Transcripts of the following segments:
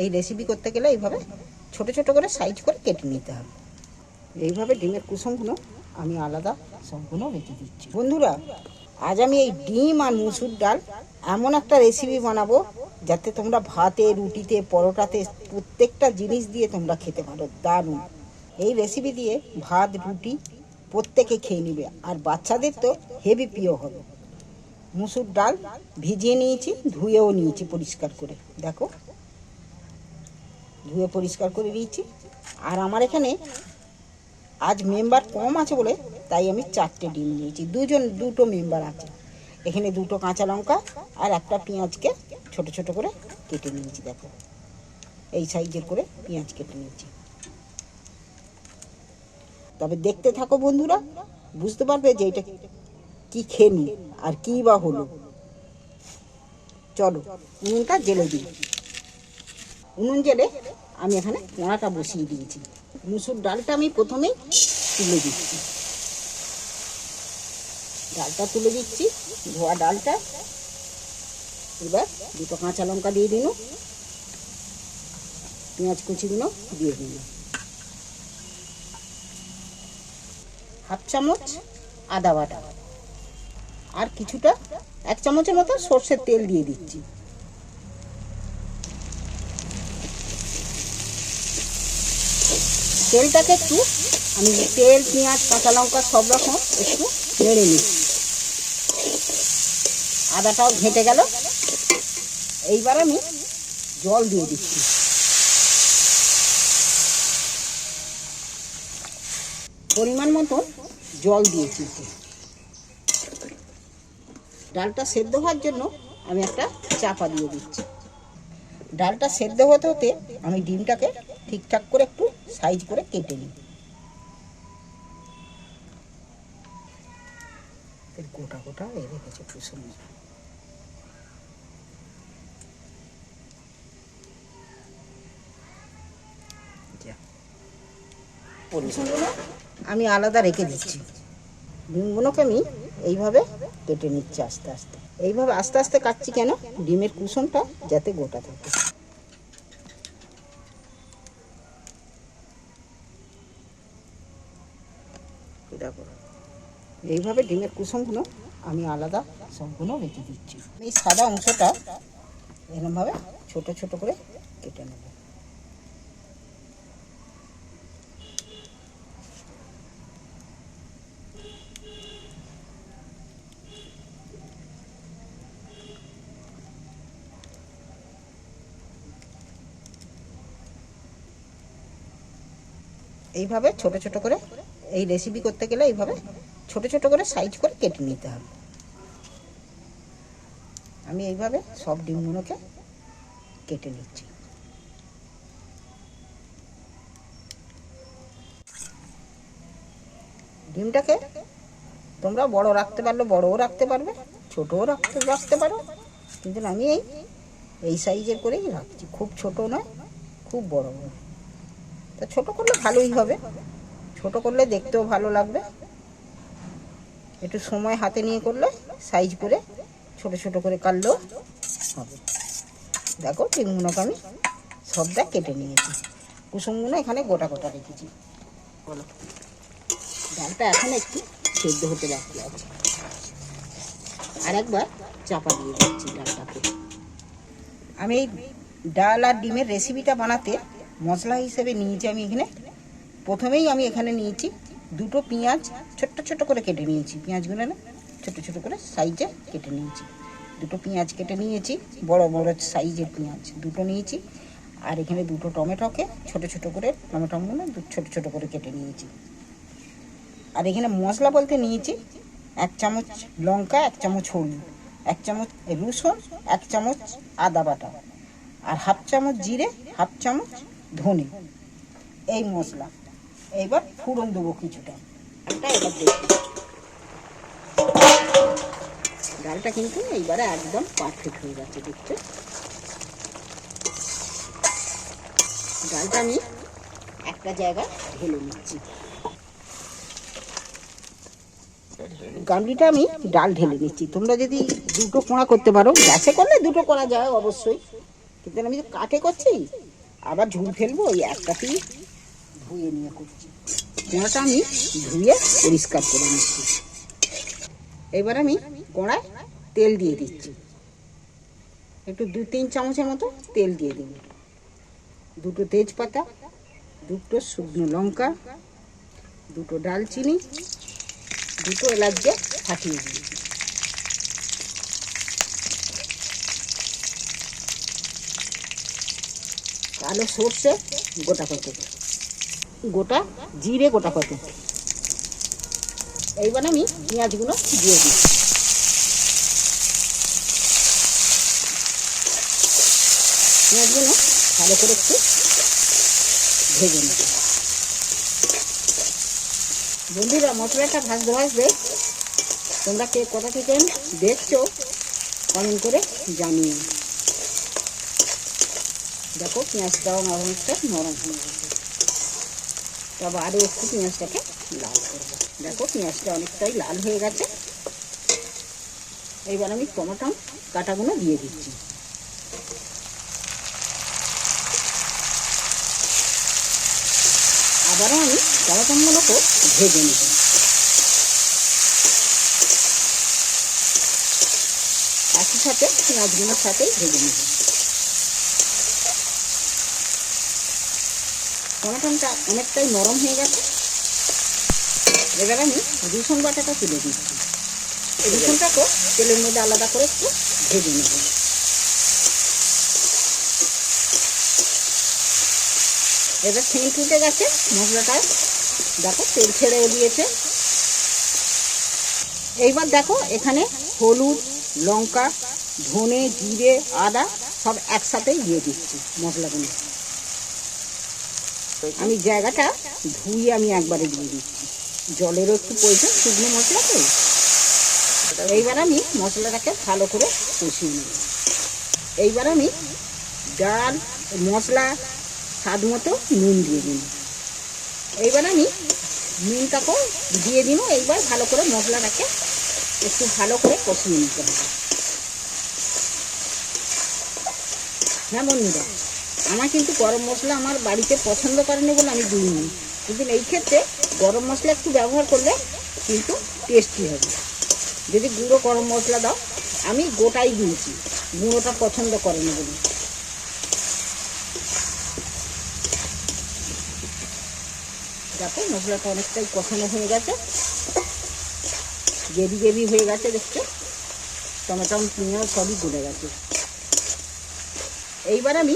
এই রেসিপি করতে গেলে এইভাবে ছোট ছোট করে সাইজ করে কেটে নিতে হবে। এইভাবে ডিমের কুসুমগুলো আমি আলাদা সম্পূর্ণ রেখে দিচ্ছি। বন্ধুরা, আজ আমি এই ডিম আর মুসুর ডাল এমন একটা রেসিপি বানাবো যাতে তোমরা ভাতে, রুটিতে, পরোটাতে প্রত্যেকটা জিনিস দিয়ে তোমরা খেতে পারো, দারুণ। এই রেসিপি দিয়ে ভাত, রুটি প্রত্যেকে খেয়ে নিবে আর বাচ্চাদের তো হেভি প্রিয় হবে। মুসুর ডাল ভিজিয়ে নিয়েছি, ধুয়েও নিয়েছি পরিষ্কার করে। দেখো ধুয়ে পরিষ্কার করে দিয়েছি। আর আমার এখানে আজ মেম্বার কম আছে বলে তাই আমি চারটে ডিম নিয়েছি। দুজন, দুটো মেম্বার আছে। এখানে দুটো কাঁচা লঙ্কা আর একটা পেঁয়াজকে ছোট ছোট করে কেটে নিয়েছি, দেখো। এই সাইজের করে পেঁয়াজ কেটে নিয়েছি। তবে দেখতে থাকো বন্ধুরা, বুঝতে পারবে যে এটা কি খেনি আর কি বা হলো। চলো উনুনটা জেলে দিই। উনুন জেলে আমি এখানে কোঁড়াটা বসিয়ে দিয়েছি। মুসুর ডালটা আমি প্রথমেই তুলে দিচ্ছি। ডালটা তুলে দিচ্ছি, ধোয়া ডালটা। এবার দুটো কাঁচা লঙ্কা দিয়ে দিন। পেঁয়াজ কুচিগুলো দিয়ে দিন। হাফ চামচ আদা বাটা। আর কিছুটা এক চামচের মতো সর্ষের তেল দিয়ে দিচ্ছি। তেলটাকে একটু, আমি তেল, পেঁয়াজ, কাঁচা লঙ্কা সব রকম একটু নেড়ে নিচ্ছি আদাটাও ঘেঁটে গেল। এইবার আমি জল দিয়ে দিচ্ছি। পরিমাণ মতো জল দিয়েছি। ডালটা সেদ্ধ হওয়ার জন্য আমি একটা চাপা দিয়ে দিচ্ছি। ডালটা সেদ্ধ হতে হতে আমি ডিমটাকে ঠিকঠাক করে একটু সাইজ করে কেটে নিই গোটা গোটা এ রেখেছে কুসুমগুলো আমি আলাদা রেখে দিচ্ছি। ডিমগুলোকে আমি এইভাবে কেটে নিচ্ছি আস্তে আস্তে। এইভাবে আস্তে আস্তে কাটছি কেন? ডিমের কুসুমটা যাতে গোটা থাকে। এইভাবে ডিমের কুসুমগুলো আমি আলাদা সম্পূর্ণ রেখে দিচ্ছি। এই সাদা অংশটা এরকমভাবে ছোট ছোট করে কেটে নেব। এইভাবে ছোট ছোট করে এই রেসিপি করতে গেলে এইভাবে ছোট ছোট করে সাইজ করে কেটে নিতে হবে। আমি এইভাবে সব ডিমগুলোকে কেটে নিচ্ছি। ডিমটাকে তোমরা বড় রাখতে পারলে বড়ও রাখতে পারবে, ছোটও রাখতে রাখতে পারো। কিন্তু আমি এই এই সাইজের করেই রাখছি। খুব ছোট নয়, খুব বড় নয়। তা ছোট করলে ভালোই হবে। ছোট করলে দেখতেও ভালো লাগবে। একটু সময় হাতে নিয়ে করলে সাইজ করে ছোট ছোট করে কাটলেও হবে। দেখো ডিমগুলোকে আমি সবটা কেটে নিয়েছি। কুসুমগুলো এখানে গোটা গোটা রেখেছি। বলো। ডালটা এখন একটু সেদ্ধ হতে বাকি আছে। আর একবার চাপা দিয়ে দিচ্ছি ডালটাকে। আমি এই ডাল আর ডিমের রেসিপিটা বানাতে মশলা হিসেবে নিয়েছি আমি এখানে। প্রথমেই আমি এখানে নিয়েছি দুটো পেঁয়াজ ছোট্ট ছোট করে কেটে নিয়েছি। পেঁয়াজগুলো না ছোট ছোট করে সাইজে কেটে নিয়েছি। দুটো পেঁয়াজ কেটে নিয়েছি, বড় বড় সাইজের পেঁয়াজ দুটো নিয়েছি। আর এখানে দুটো টমেটোকে ছোট ছোট করে টমেটোগুলো ছোট ছোট করে কেটে নিয়েছি। আর এখানে মশলা বলতে নিয়েছি, এক চামচ লঙ্কা, এক চামচ হলুদ, এক চামচ রসুন, এক চামচ আদা বাটা আর হাফ চামচ জিরে, হাফ চামচ ধনে। এই মশলা। এইবার ফুরন দেবো কিছুটা। ডালটা এবার ডালটা কিন্তু এইবারে একদম পারফেক্ট হয়ে যাচ্ছে দেখছ? ডালটা আমি একটা জায়গায় ঢেলে নিচ্ছি। গামলিটা আমি ডাল ঢেলে নিচ্ছি। তোমরা যদি দুটো কোঁড়া করতে পারো, গ্যাসে করলে দুটো করা যায় অবশ্যই। কিন্তু আমি তো কাঠে করছি, আবার ঝুল ফেলব, ওই একটাতেই ধুয়ে নিয়ে করছি। কোঁড়াটা আমি ধুয়ে পরিষ্কার করে নিচ্ছি। এবার আমি কোঁড়ায় তেল দিয়ে দিচ্ছি। একটু দু তিন চামচের মতো তেল দিয়ে দেব। দুটো তেজপাতা, দুটো শুকনো লঙ্কা, দুটো ডালচিনি, দুটো এলাচ দিয়ে ফাটিয়ে দিই কালো সর্ষে গোটা কত গোটা জিরে গোটা কত এইবার আমি পেঁয়াজগুলো দিয়ে দিই। পেঁয়াজগুলো ভালো করে একটু ভেজে নেব। বন্ধুরা মশলাটা ভাজতে ভাজতে তোমরা কে কোথা থেকে দেখছ কমেন্ট করে জানিয়ে দেখো, পেঁয়াজটাও অনেকটা নরম হয়ে গেছে। তবে আরও একটু পেঁয়াজটাকে লাল করব দেখো, পেঁয়াজটা অনেকটাই লাল হয়ে গেছে। এইবার আমি টমাটো কাটাগুলো দিয়ে দিচ্ছি। আবারও আমি টমাটোগুলোকে ভেজে নেব। একই সাথে পেঁয়াজগুলোর সাথেই ভেজে নেব। টমাটোটা অনেকটাই নরম হয়ে গেছে। এবার আমি রসুন বাটাটা তুলে দিচ্ছি। রসুনটাকে তেলের মধ্যে আলাদা করে একটু ভেজে নেব। এবার সেন্ট উঠে গেছে মশলাটা। দেখো তেল ছেড়েও দিয়েছে। এইবার দেখো এখানে হলুদ, লঙ্কা, ধনে, জিরে, আদা সব একসাথেই দিয়ে দিচ্ছি মশলাগুলো। আমি জায়গাটা ধুয়ে আমি একবারে দিয়ে দিচ্ছি। জলেরও একটু প্রয়োজন, শুকনো মশলা তো। এইবার আমি মশলাটাকে ভালো করে কষিয়ে নেব। এইবার আমি ডাল, মশলা, স্বাদ মতো নুন দিয়ে দিন এইবার আমি নুনটাকেও দিয়ে দিন এইবার ভালো করে মশলাটাকে একটু ভালো করে কষিয়ে নিতে হবে। হ্যাঁ বন্ধুরা? আমার কিন্তু গরম মশলা আমার বাড়িতে পছন্দ করেনি বলে আমি দিইনি। কিন্তু এই ক্ষেত্রে গরম মশলা একটু ব্যবহার করলে কিন্তু টেস্টি হবে। যদি গুঁড়ো গরম মশলা দাও, আমি গোটাই দিয়েছি। গুঁড়োটা পছন্দ করে না বলে। দেখো মশলাটা অনেকটাই কষানো হয়ে গেছে। গেবি গেবি হয়ে গেছে দেখছ? টমেটো, পেঁয়াজ সবই গলে গেছে। এইবার আমি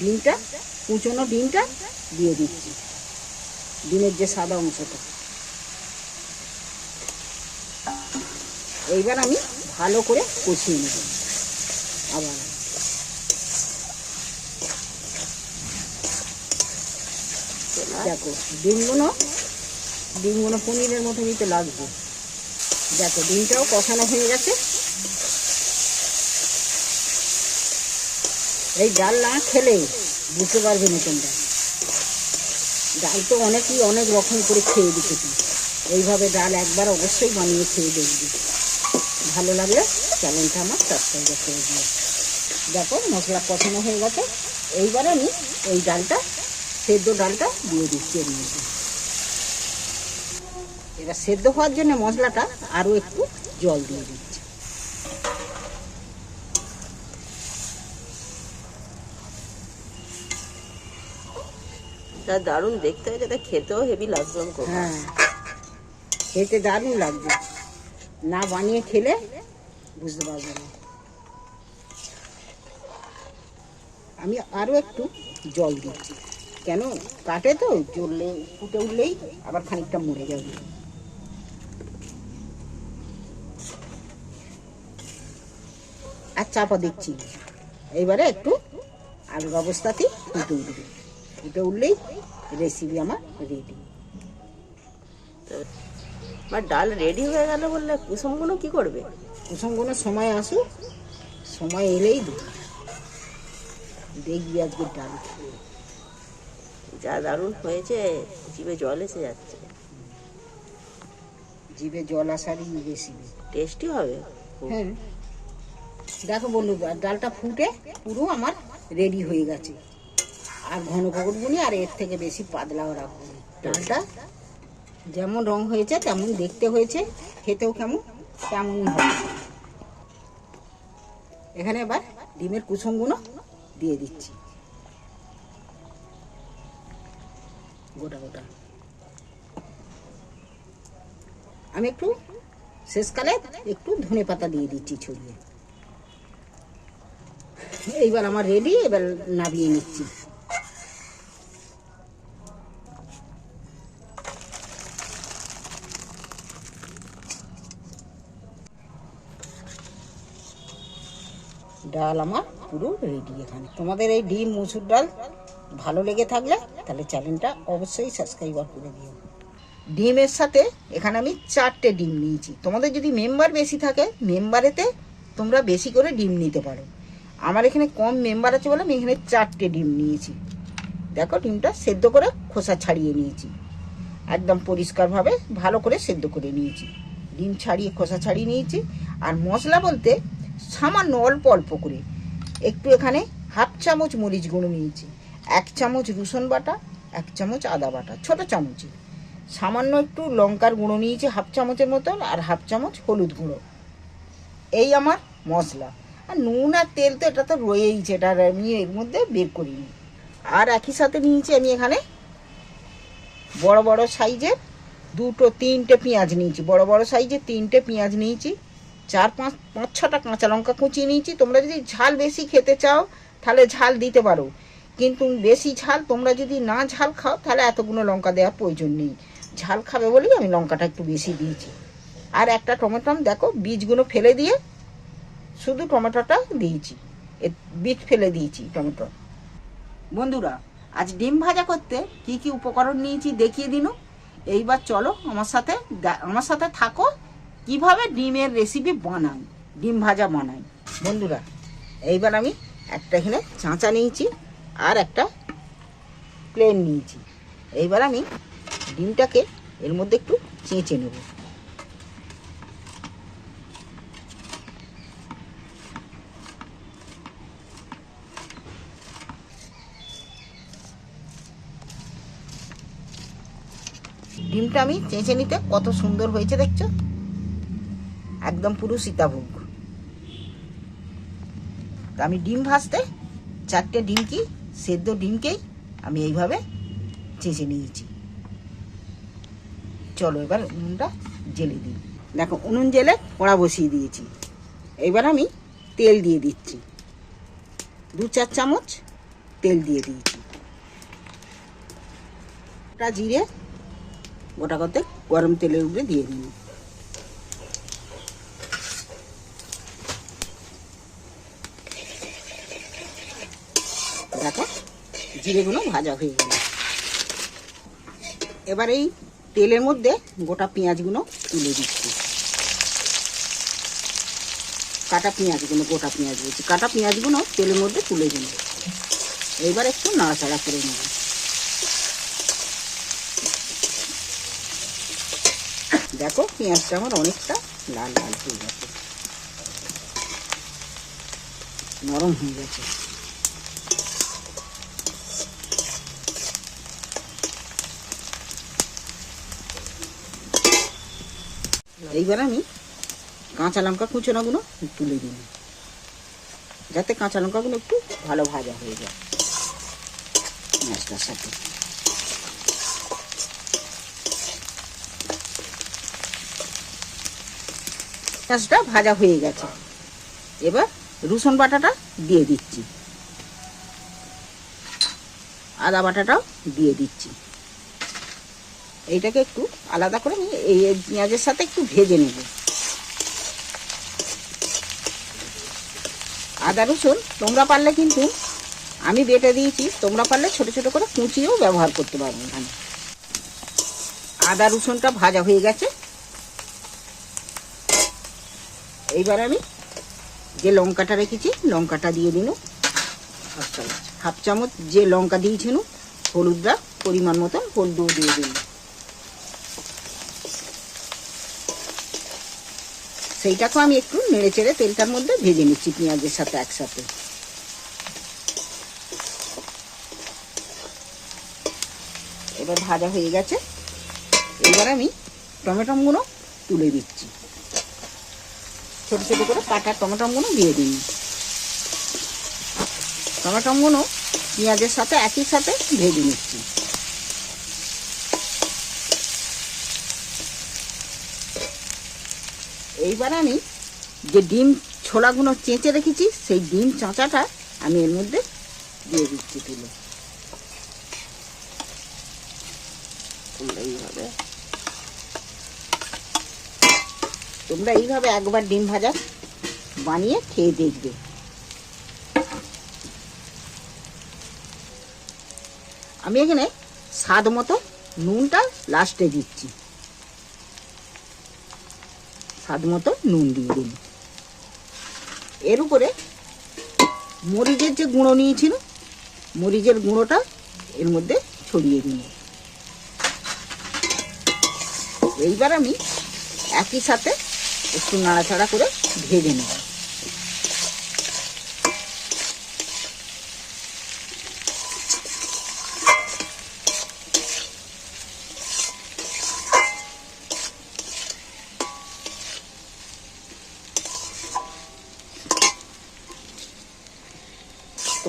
ডিমটা, কুচনো ডিমটা দিয়ে দিচ্ছি। ডিমের যে সাদা অংশটা। এইবার আমি ভালো করে কষিয়ে নেব। আবার। দেখো, ডিমগুলো ডিমগুলো পনিরের মতনই তো লাগবে। দেখো, ডিমটাও কষানো হয়ে গেছে। এই ডাল না খেলে বুঝতে পারবে না তোমরা। ডাল তো অনেকেই অনেক রকম করে খেয়ে দিতেছি এইভাবে ডাল একবার অবশ্যই বানিয়ে খেয়ে দেখবে। ভালো লাগলে চ্যানেলটা আমার সাবস্ক্রাইব করে দিও। দেখো মশলা কষানো হয়ে গেছে। এইবার আমি এই ডালটা, সেদ্ধ ডালটা দিয়ে দিচ্ছি এর মধ্যে। এবার সেদ্ধ হওয়ার জন্য মশলাটা আরও একটু জল দিয়ে দিচ্ছি। তা দারুণ, দেখতে হয়েছে। তা খেতেও হেভি লাগবে। হ্যাঁ খেতে দারুণ লাগবে। না বানিয়ে খেলে বুঝতে পারবে না। আমি আরও একটু জল দিচ্ছি কেন? কাটে তো, জ্বললে, ফুটে উঠলেই আবার খানিকটা মরে যাবে। আর চাপা দিচ্ছি এইবারে একটু আগের অবস্থাতেই ফুটে উঠবে। ফুটে উঠলেই রেসিপি আমার রেডি তো আমার ডাল রেডি হয়ে গেল বললে কুসুমগুলো কি করবে? কুসুমগুলো সময় আসুক সময় এলেই দেবো। দেখবি আজকে ডাল যা দারুণ হয়েছে জিভে জল এসে যাচ্ছে। জিভে জল আসারই রেসিপি টেস্টি হবে। হ্যাঁ। দেখো বন্ধু ডালটা ফুটে পুরো আমার রেডি হয়ে গেছে। আর ঘন করব নি আর এর থেকে বেশি পাতলাও রাখব ডালটা যেমন রং হয়েছে, তেমন দেখতে হয়েছে, খেতেও কেমন, তেমন এখানে এবার ডিমের কুসুমগুলো দিয়ে দিচ্ছি। গোটা গোটা। আমি একটু শেষকালে একটু ধনে পাতা দিয়ে দিচ্ছি ছড়িয়ে। এইবার আমার রেডি এবার নাবিয়ে নিচ্ছি। ডাল আমার পুরো রেডি এখানে। তোমাদের এই ডিম, মুসুর ডাল ভালো লেগে থাকলে তাহলে চ্যানেলটা অবশ্যই সাবস্ক্রাইবার করে দিও। ডিমের সাথে এখানে আমি চারটে ডিম নিয়েছি। তোমাদের যদি মেম্বার বেশি থাকে মেম্বারেতে তোমরা বেশি করে ডিম নিতে পারো। আমার এখানে কম মেম্বার আছে বলে আমি এখানে চারটে ডিম নিয়েছি। দেখো ডিমটা সেদ্ধ করে খোসা ছাড়িয়ে নিয়েছি। একদম পরিষ্কারভাবে ভালো করে সেদ্ধ করে নিয়েছি। ডিম ছাড়িয়ে খোসা ছাড়িয়ে নিয়েছি। আর মশলা বলতে সামান্য অল্প অল্প করে। একটু এখানে হাফ চামচ মরিচ গুঁড়ো নিয়েছি, এক চামচ রসুন বাটা, এক চামচ আদা বাটা, ছোট চামচে। সামান্য একটু লঙ্কার গুঁড়ো নিয়েছি হাফ চামচের মতন আর হাফ চামচ হলুদ গুঁড়ো। এই আমার মশলা। আর নুন আর তেল তো এটা তো রয়েইছে এটা আমি এর মধ্যে বের করিনি। আর একই সাথে নিয়েছি আমি এখানে বড় বড় সাইজের দুটো, তিনটে পেঁয়াজ নিয়েছি। বড় বড় সাইজের তিনটে পেঁয়াজ নিয়েছি। চার পাঁচ পাঁচ ছটা কাঁচা লঙ্কা কুচিয়ে নিয়েছি। তোমরা যদি ঝাল বেশি খেতে চাও, তাহলে ঝাল দিতে পারো। কিন্তু বেশি ঝাল তোমরা যদি না ঝাল খাও, তাহলে এতগুলো লঙ্কা দেওয়ার প্রয়োজন নেই। ঝাল খাবে বলেই আমি লঙ্কাটা একটু বেশি দিয়েছি। আর একটা টমেটো, দেখো, বীজগুলো ফেলে দিয়ে শুধু টমেটোটা দিয়েছি। বিট ফেলে দিয়েছি টমেটো। বন্ধুরা, আজ ডিম ভাজা করতে কি কি উপকরণ নিয়েছি দেখিয়ে দিন। এইবার চলো আমার সাথে আমার সাথে থাকো। কীভাবে ডিমের রেসিপি বানাই ডিম ভাজা বানাই। বন্ধুরা, এইবার আমি একটা এখানে চাঁচা নিয়েছি আর একটা প্লেন নিয়েছি। এইবার আমি ডিমটাকে এর মধ্যে একটু চেঁচে নেব। ডিমটা আমি চেঁচে নিতে কত সুন্দর হয়েছে, দেখছ? একদম পুরো সীতাভোগ। তা আমি ডিম ভাজতে, চারটে ডিমকি সেদ্ধ ডিমকেই আমি এইভাবে চেঁচে নিয়েছি। চলো এবার উনুনটা জেলে দিই। দেখো, উনুন জেলে কড়া বসিয়ে দিয়েছি। এবার আমি তেল দিয়ে দিচ্ছি। দু চার চামচ তেল দিয়ে দিয়েছি। জিরে, গোটা করতে গরম তেলের উপরে দিয়ে দিন দেখো জিরেগুলো ভাজা হয়ে গেল। এবার এই তেলের মধ্যে গোটা পেঁয়াজগুলো তুলে দিচ্ছি। কাটা পেঁয়াজগুলো গোটা পেঁয়াজ দিচ্ছি। কাটা পেঁয়াজগুলো তেলের মধ্যে তুলে দিন এবার একটু নাড়াচাড়া করে নেব। দেখো পেঁয়াজটা আমার অনেকটা লাল লাল হয়ে গেছে। নরম হয়ে গেছে। এইবার আমি কাঁচা লঙ্কা কুচোনাগুলো তুলে দিন যাতে কাঁচা লঙ্কাগুলো একটু ভালো ভাজা হয়ে যায়। মাছটার সাথে। পেঁয়াজটা ভাজা হয়ে গেছে। এবার রসুন বাটাটা দিয়ে দিচ্ছি। আদা বাটাটাও দিয়ে দিচ্ছি। এইটাকে একটু আলাদা করে আমি এই পেঁয়াজের সাথে একটু ভেজে নেব। আদা রসুন তোমরা পারলে কিন্তু আমি বেটে দিয়েছি তোমরা পারলে ছোট ছোট করে কুচিয়েও ব্যবহার করতে পারো এখানে। আদা রসুনটা ভাজা হয়ে গেছে। এইবার আমি যে লঙ্কাটা রেখেছি লঙ্কাটা দিয়ে দিন। হাফ চামচ হাফ চামচ যে লঙ্কা দিয়েছিল হলুদটা পরিমাণ মতন হলুদও দিয়ে দিন। সেইটাকেও আমি একটু নেড়ে চেড়ে তেলটার মধ্যে ভেজে নিচ্ছি পেঁয়াজের সাথে একসাথে। এবার ভাজা হয়ে গেছে। এবার আমি টমেটোগুলো তুলে দিচ্ছি। ছোট ছোট করে কাটা টমেটোগুলো দিয়ে দিন। টমেটোগুলো পেঁয়াজের সাথে একই সাথে ভেজে নিচ্ছি। এইবার আমি যে ডিম ছোলাগুলো চেঁচে রেখেছি, সেই ডিম চাঁচাটা আমি এর মধ্যে দিয়ে দিচ্ছি তুলে। তোমরা এইভাবে। তোমরা এইভাবে একবার ডিম ভাজা বানিয়ে খেয়ে দেখবে। আমি এখানে স্বাদ মতো নুনটা লাস্টে দিচ্ছি। স্বাদ মতো নুন দিয়ে দিন। এর উপরে মরিচের যে গুঁড়ো নিয়েছিল, মরিচের গুঁড়োটা এর মধ্যে ছড়িয়ে দিন। এইবার আমি একই সাথে একটু নাড়াচাড়া করে ভেজে নেব।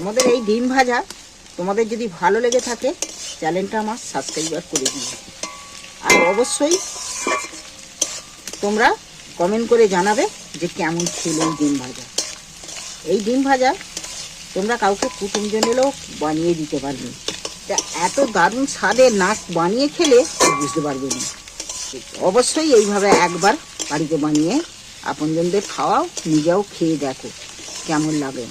তোমাদের এই ডিম ভাজা তোমাদের যদি ভালো লেগে থাকে, চ্যানেলটা আমার সাবস্ক্রাইবার করে দিও। আর অবশ্যই তোমরা কমেন্ট করে জানাবে যে কেমন ছিল এই ডিম ভাজা। এই ডিম ভাজা তোমরা কাউকে কুটুমজন এলেও বানিয়ে দিতে পারবে। তা এত দারুণ স্বাদে নাক বানিয়ে খেলে বুঝতে পারবে না। অবশ্যই এইভাবে একবার বাড়িতে বানিয়ে আপনজনদের খাওয়াও, নিজেও খেয়ে দেখো, কেমন লাগে।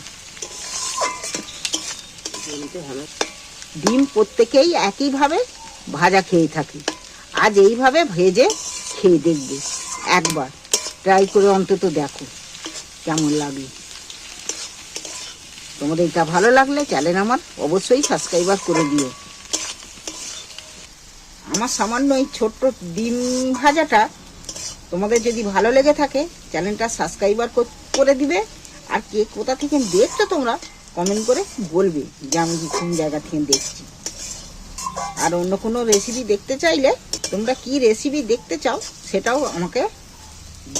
ডিম প্রত্যেকেই একইভাবে ভাজা খেয়ে থাকি। আজ এইভাবে ভেজে খেয়ে দেখবে। একবার ট্রাই করে অন্তত দেখো কেমন লাগে। তোমাদের এটা ভালো লাগলে চ্যানেল আমার অবশ্যই সাবস্ক্রাইবার করে দিও। আমার সামান্য এই ছোট্ট ডিম ভাজাটা তোমাদের যদি ভালো লেগে থাকে চ্যানেলটা সাবস্ক্রাইবার করে দিবে। আর কে কোথা থেকে দেখছ তোমরা কমেন্ট করে বলবে যে আমি কি কোন জায়গা থেকে দেখছি। আর অন্য কোনো রেসিপি দেখতে চাইলে তোমরা কি রেসিপি দেখতে চাও সেটাও আমাকে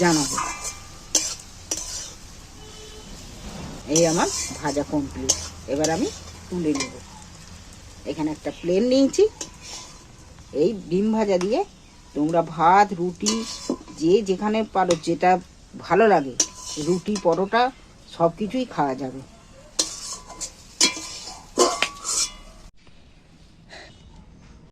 জানাবে। এই আমার ভাজা কমপ্লিট এবার আমি তুলে নেব। এখানে একটা প্লেন নিয়েছি। এই ডিম ভাজা দিয়ে তোমরা ভাত, রুটি, যে যেখানে পারো, যেটা ভালো লাগে, রুটি, পরোটা সব কিছুই খাওয়া যাবে।